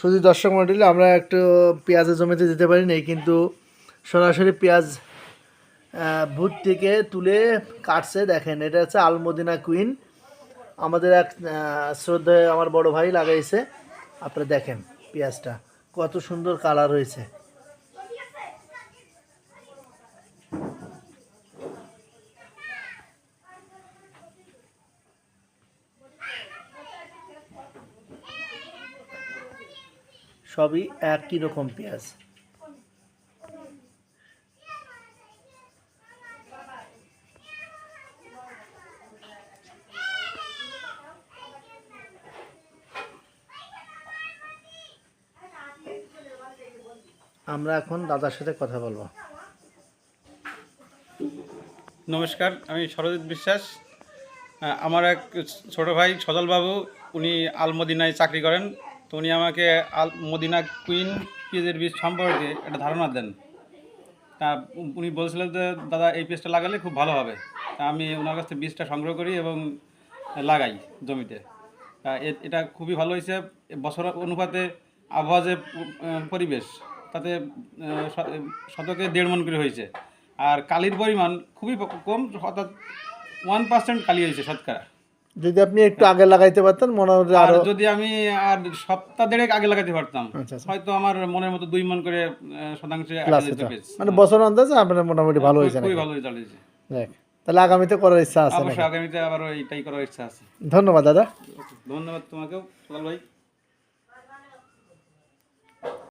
শুধু দর্শক মন্ডলী, আমরা একটু পেঁয়াজের জমিতে দিতে পারি নাই, কিন্তু সরাসরি পেঁয়াজ ভুট থেকে তুলে কাটছে, দেখেন, এটা হচ্ছে আলমদিনা কুইন। আমাদের এক শ্রদ্ধায় আমার বড় ভাই লাগাইছে। আপনারা দেখেন পেঁয়াজটা, কত সুন্দর কালার হয়েছে। সবই একই রকম পেঁয়াজ? আমরা এখন দাদার সাথে কথা বলব। নমস্কার, আমি সরজিৎ বিশ্বাস। আমার এক ছোট ভাই সজলবাবু, উনি আলমদিনায় চাকরি করেন। তো উনি আমাকে আল মদিনা কুইন পেঁয়াজের বীজ সম্পর্কে একটা ধারণা দেন। তা উনি বলছিলেন যে, দাদা, এই পেঁয়াজটা লাগালে খুব ভালো হবে। তা আমি ওনার কাছ থেকে বীজটা সংগ্রহ করি এবং লাগাই জমিতে। তা এটা খুবই ভালো হয়েছে। বছর অনুপাতে আবহাওয়া যে পরিবেশ, তাতে শতকে দেড় মন করে হয়েছে। আর কালির পরিমাণ খুবই কম, অর্থাৎ ওয়ান পার্সেন্ট কালি হয়েছে শতকরা। যদি আপনি একটু আগে লাগাইতে পারতেন মনে হয় আর আরও যদি আমি আর সপ্তাহ দেড়েক আগে লাগাতে পারতাম আচ্ছা, আচ্ছা। হয়তো আমার মনের মতো দুই মন করে শতাংশে মানে বছর অন্দাজে আপনার মোটামুটি ভালো হয়েছে খুবই ভালো রেজাল্ট হয়েছে। দেখ তাহলে আগামীতে করার ইচ্ছা আছে অবশ্যই আগামীতে আবার ওইটাই করার ইচ্ছা আছে। ধন্যবাদ দাদা। ধন্যবাদ তোমাকেও সকাল ভাই।